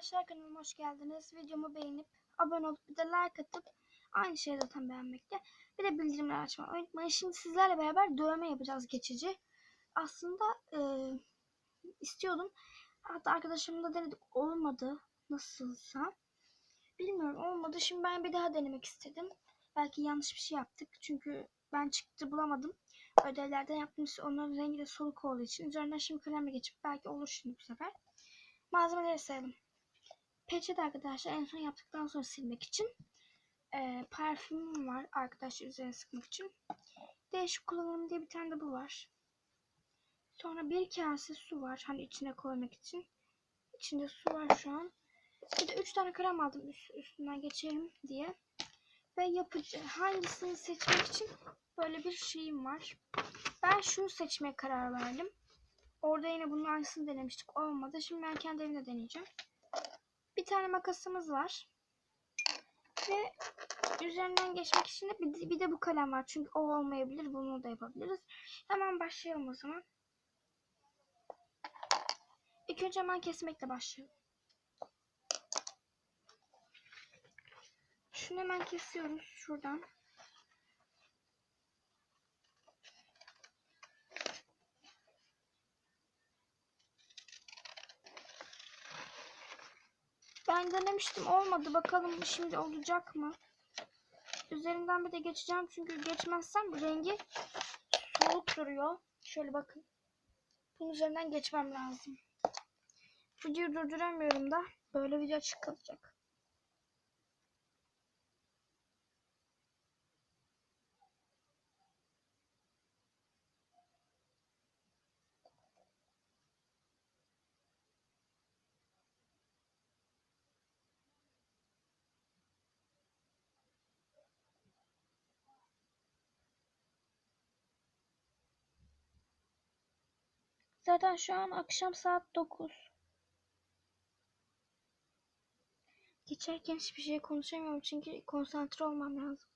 arkadaşlar kanalıma hoş geldiniz. Videomu beğenip abone olup bir de like atıp aynı şeyi zaten beğenmekte. Bir de bildirimleri açmayı unutmayın. Şimdi sizlerle beraber dövme yapacağız geçici. Aslında e, istiyordum. Hatta arkadaşımla denedik olmadı nasılsa. Bilmiyorum olmadı. Şimdi ben bir daha denemek istedim. Belki yanlış bir şey yaptık. Çünkü ben çıktı bulamadım. Ödevlerden yaptığımız onların rengi de soluk olduğu için. Üzerinden şimdi kalemle geçip belki olur şimdi bu sefer. Malzemeleri sayalım. Peçete arkadaşlar en son yaptıktan sonra silmek için. Ee, parfümüm var arkadaşlar üzerine sıkmak için. Değişik kullanım diye bir tane de bu var. Sonra bir kase su var. Hani içine koymak için. İçinde su var şu an. Bir de üç tane krem aldım üst, üstünden geçelim diye. Ve yapıcı hangisini seçmek için böyle bir şeyim var. Ben şunu seçmeye karar verdim. Orada yine bunun aynısını denemiştik. Olmadı. Şimdi ben kendi evimde deneyeceğim. Bir tane makasımız var. Ve üzerinden geçmek için de bir, bir de bu kalem var. Çünkü o olmayabilir. Bunu da yapabiliriz. Hemen başlayalım o zaman. İlk önce hemen kesmekle başlayalım. Şunu hemen kesiyoruz şuradan. Ben denemiştim olmadı. Bakalım şimdi olacak mı? Üzerinden bir de geçeceğim çünkü geçmezsem rengi soğuk duruyor. Şöyle bakın. Bunun üzerinden geçmem lazım. Videoyu durduramıyorum da böyle video açık kalacak. Zaten şu an akşam saat 9. Geçerken hiçbir şey konuşamıyorum çünkü konsantre olmam lazım.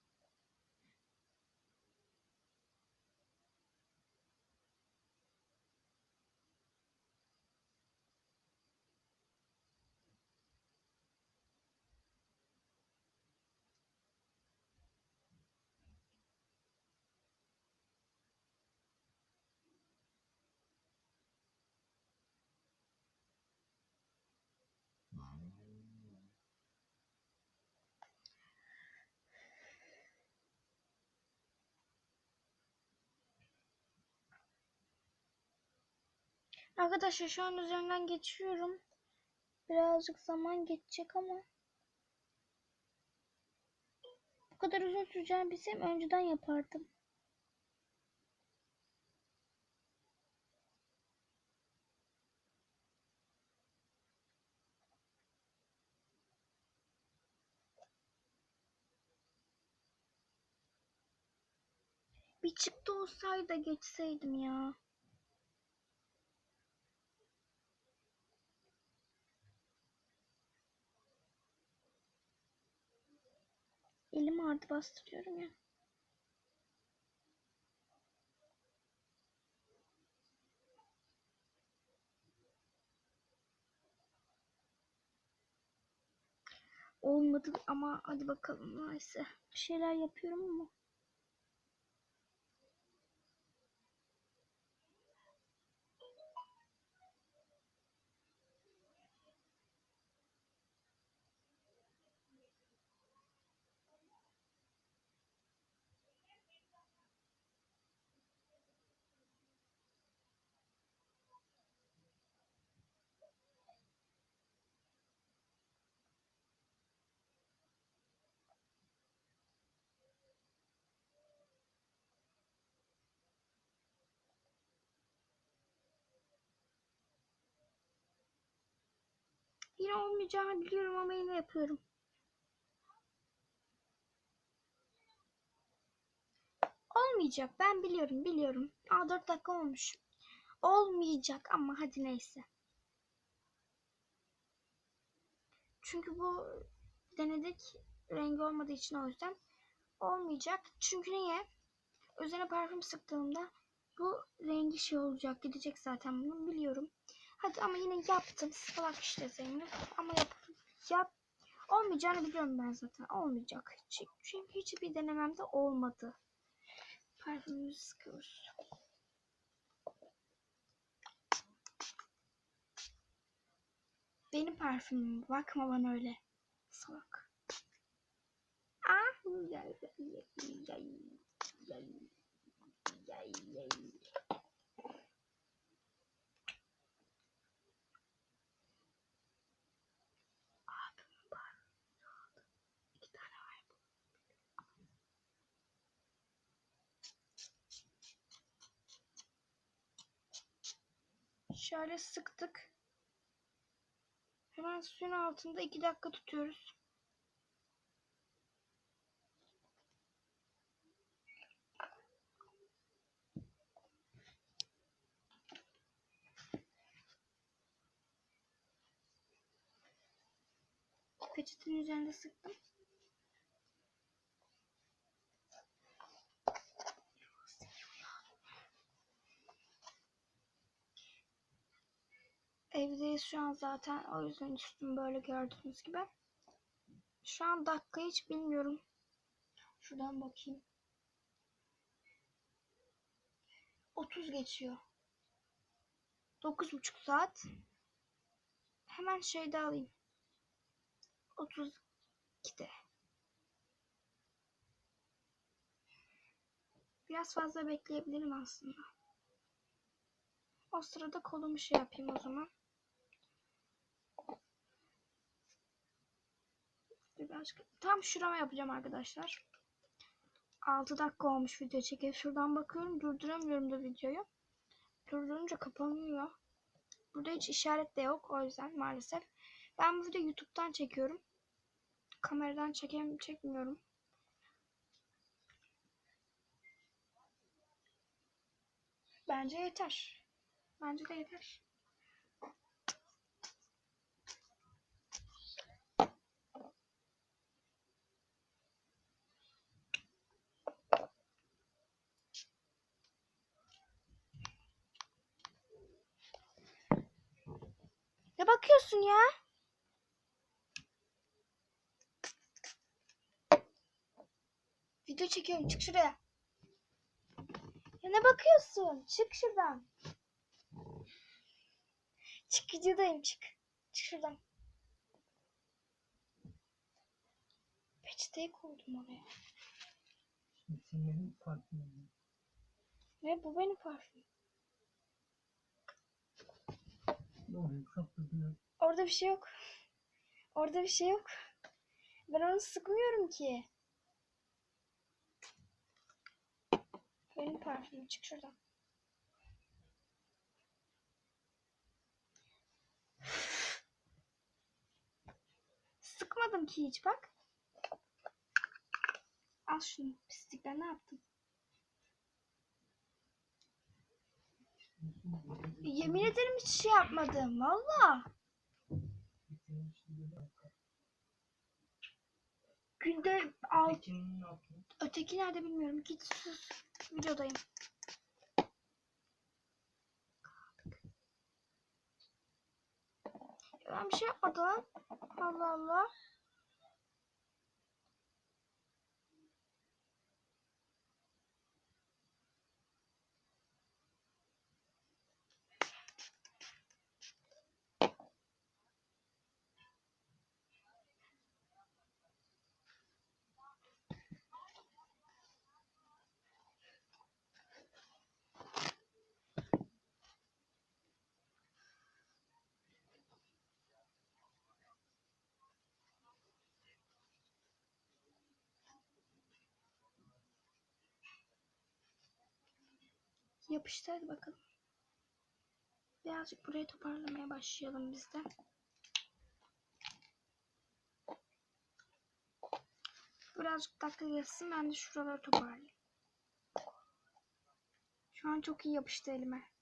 Arkadaşlar şu an üzerinden geçiyorum. Birazcık zaman geçecek ama bu kadar uzun süreceğini bilsem önceden yapardım. Bir çıktı olsaydı geçseydim ya. Elim ağrıdı bastırıyorum ya. Olmadı ama hadi bakalım neyse. Bir şeyler yapıyorum ama. Yine olmayacağını biliyorum ama yine yapıyorum. Olmayacak. Ben biliyorum, biliyorum. Aa 4 dakika olmuş. Olmayacak ama hadi neyse. Çünkü bu denedik rengi olmadığı için o yüzden olmayacak. Çünkü niye? Üzerine parfüm sıktığımda bu rengi şey olacak. Gidecek zaten bunu biliyorum. Hadi ama yine yaptım. Salak işte Zeynep. Ama yap, yap. Olmayacağını biliyorum ben zaten. Olmayacak. Çünkü hiçbir denememde olmadı. Parfümümüzü sıkıyoruz. Benim parfümüm. Bakma bana öyle. Salak. Ah, yay, yay, yay, yay, yay, yay. Abimin parfümü aldı. İki tane var bu. Şöyle sıktık. Hemen suyun altında iki dakika tutuyoruz. Peçetenin üzerinde sıktım. Evdeyiz şu an zaten. O yüzden üstüm böyle gördüğünüz gibi. Şu an dakika hiç bilmiyorum. Şuradan bakayım. 30 geçiyor. 9,5 saat. Hemen şeyde alayım. 32'de. Biraz fazla bekleyebilirim aslında. O sırada kolumu şey yapayım o zaman. Birazcık tam şurama yapacağım arkadaşlar. 6 dakika olmuş video çekip şuradan bakıyorum durduramıyorum da videoyu. Durdurunca kapanıyor. Burada hiç işaret de yok o yüzden maalesef. Ben bu videoyu YouTube'dan çekiyorum. Kameradan çekem çekmiyorum. Bence yeter. Bence de yeter. Bakıyorsun ya? Video çekiyorum. Çık şuraya. Ya ne bakıyorsun? Çık şuradan. Çık videodayım çık. Çık şuradan. Peçeteyi koydum oraya. Şimdi sen benim parfümüm. Ne bu benim parfüm. Doğru, çok güzel. Orada bir şey yok. Orada bir şey yok. Ben onu sıkmıyorum ki. Benim parfümüm çık şuradan. Sıkmadım ki hiç bak. Al şunu pislikler ne yaptın? Yemin ederim hiç şey yapmadım valla. Günde al Pekinin ne yaptın? öteki nerede bilmiyorum. Git sus. Videodayım. Ben bir şey yapmadım. Allah Allah. Yapıştı hadi bakalım. Birazcık burayı toparlamaya başlayalım biz de. Birazcık dakika geçsin ben de şuraları toparlayayım. Şu an çok iyi yapıştı elime.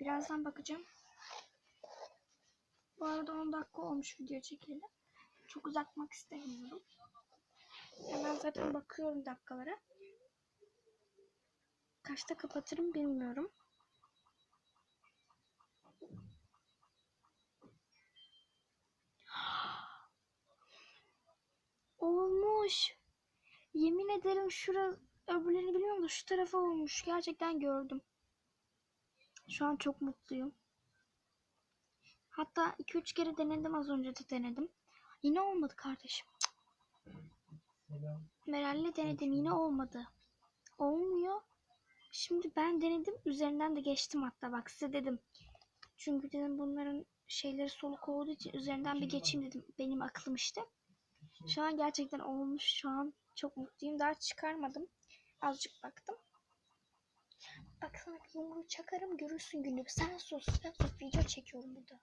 Birazdan bakacağım. Bu arada 10 dakika olmuş video çekildi. Çok uzatmak istemiyorum. Hemen zaten bakıyorum dakikalara. Kaçta kapatırım bilmiyorum. Olmuş. Yemin ederim şura öbürlerini bilmiyorum da şu tarafa olmuş. Gerçekten gördüm. Şu an çok mutluyum. Hatta 2-3 kere denedim az önce de denedim. Yine olmadı kardeşim. Meral'le denedim yine olmadı. Olmuyor. Şimdi ben denedim üzerinden de geçtim hatta bak size dedim. Çünkü dedim bunların şeyleri soluk olduğu için üzerinden bir geçeyim dedim. Benim aklım işte. Şu an gerçekten olmuş. Şu an çok mutluyum. Daha çıkarmadım. Azıcık baktım. Bak sana yumruğu çakarım görürsün günlük. Sen sus. Sen sus. Video çekiyorum burada.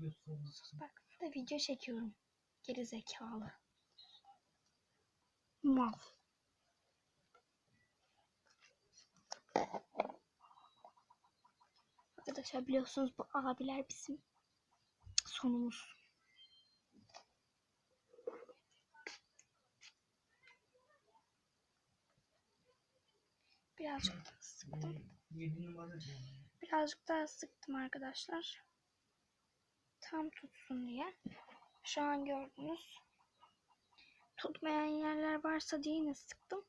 Göstereyim. Bak burada video çekiyorum. Geri zekalı. Mal. Arkadaşlar biliyorsunuz bu abiler bizim sonumuz. Birazcık daha sıktım. 7 numara diyor. Birazcık daha sıktım arkadaşlar. Tam tutsun diye. Şu an gördünüz. Tutmayan yerler varsa diye yine sıktım.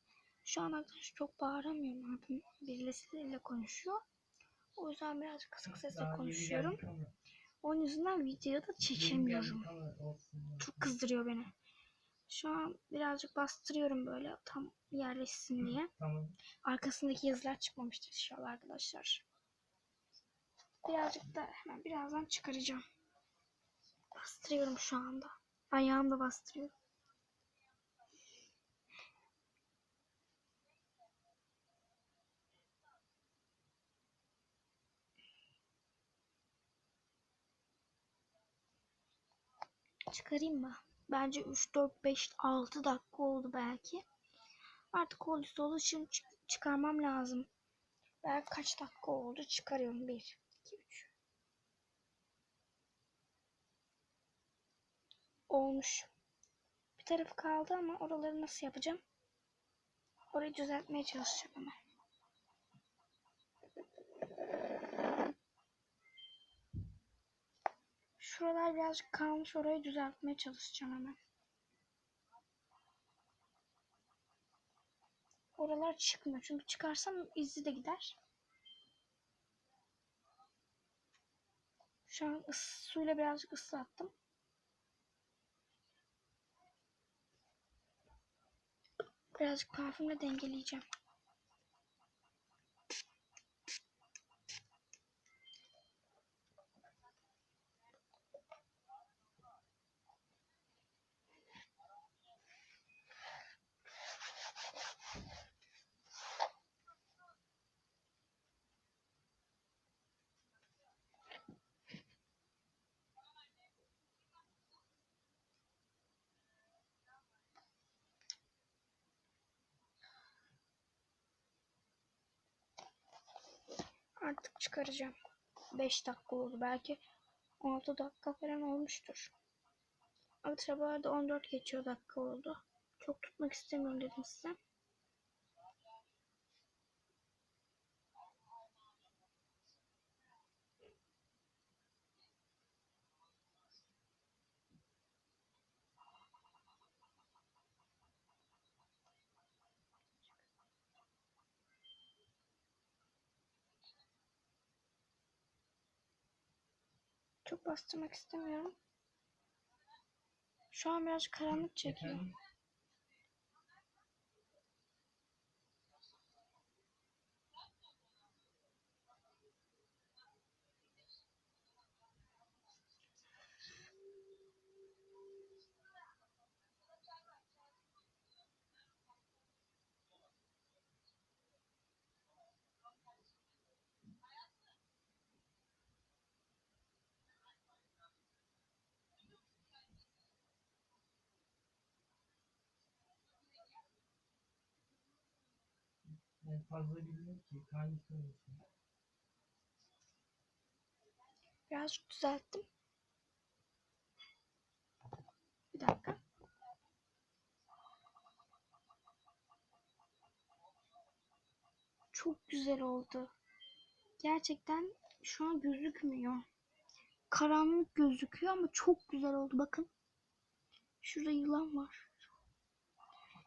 Şu an arkadaşlar çok bağıramıyorum. Abim birisiyle konuşuyor. O yüzden birazcık kısık sesle konuşuyorum. Onun yüzünden videoda çekemiyorum. Çok kızdırıyor beni. Şu an birazcık bastırıyorum böyle tam yerleşsin diye. Tamam. Arkasındaki yazılar çıkmamıştır inşallah arkadaşlar. Birazcık da hemen birazdan çıkaracağım. Bastırıyorum şu anda. Ayağımla bastırıyorum. Çıkarayım mı? Bence 3, 4, 5, 6 dakika oldu belki. Artık olduysa olur. Şimdi çık- çıkarmam lazım. Belki kaç dakika oldu? Çıkarıyorum. 1, 2, 3. Olmuş. Bir tarafı kaldı ama oraları nasıl yapacağım? Orayı düzeltmeye çalışacağım hemen. Şuralar birazcık kalmış. Orayı düzeltmeye çalışacağım hemen. Oralar çıkmıyor. Çünkü çıkarsam izi de gider. Şu an suyla birazcık ıslattım. Birazcık parfümle dengeleyeceğim. Artık çıkaracağım. 5 dakika oldu. Belki 16 dakika falan olmuştur. Arkadaşlar bu arada 14 geçiyor dakika oldu. Çok tutmak istemiyorum dedim size. Bastırmak istemiyorum. Şu an biraz karanlık çekiyor. Ben fazla bilmiyorum ki. Hangisi olsun? Birazcık düzelttim. Bir dakika. Çok güzel oldu. Gerçekten şu an gözükmüyor. Karanlık gözüküyor ama çok güzel oldu. Bakın. Şurada yılan var.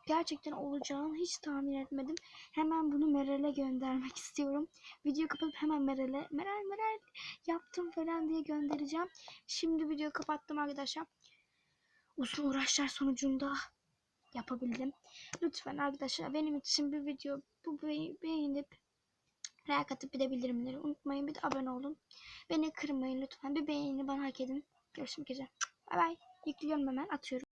Gerçekten olacağını hiç tahmin etmedim. Hemen bunu Meral'e göndermek istiyorum. Video kapatıp hemen Meral'e Meral Meral yaptım falan diye göndereceğim. Şimdi videoyu kapattım arkadaşlar. Uzun uğraşlar sonucunda yapabildim. Lütfen arkadaşlar benim için bir video bu be- beğenip like atıp bir de bildirimleri unutmayın. Bir de abone olun. Beni kırmayın lütfen. Bir beğeni bana hak edin. Görüşmek üzere. Bay bay. Yüklüyorum hemen atıyorum.